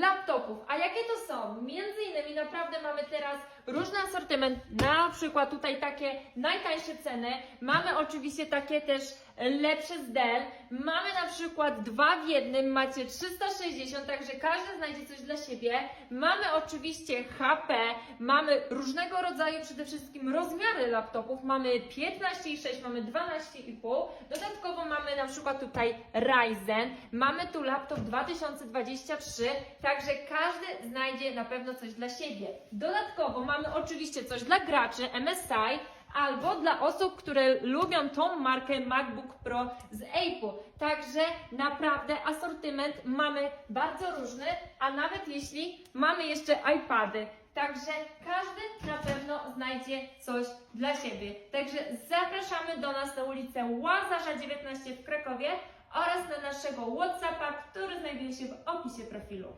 laptopów. A jakie to są? Między innymi naprawdę mamy teraz różny asortyment, na przykład tutaj takie najtańsze ceny. Mamy oczywiście takie też lepsze z Dell. Mamy na przykład dwa w jednym, macie 360, także każdy znajdzie coś dla siebie. Mamy oczywiście HP, mamy różnego rodzaju przede wszystkim rozmiary laptopów. Mamy 15,6, mamy 12,5. Dodatkowo mamy na przykład tutaj Ryzen, mamy tu laptop 2023, także każdy znajdzie na pewno coś dla siebie. Dodatkowo mamy oczywiście coś dla graczy MSI, albo dla osób, które lubią tą markę MacBook Pro z Apple. Także naprawdę asortyment mamy bardzo różny, a nawet jeśli mamy jeszcze iPady. Także każdy na pewno znajdzie coś dla siebie. Także zapraszamy do nas na ulicę Łazarza 19 w Krakowie oraz na naszego WhatsAppa, który znajduje się w opisie profilu.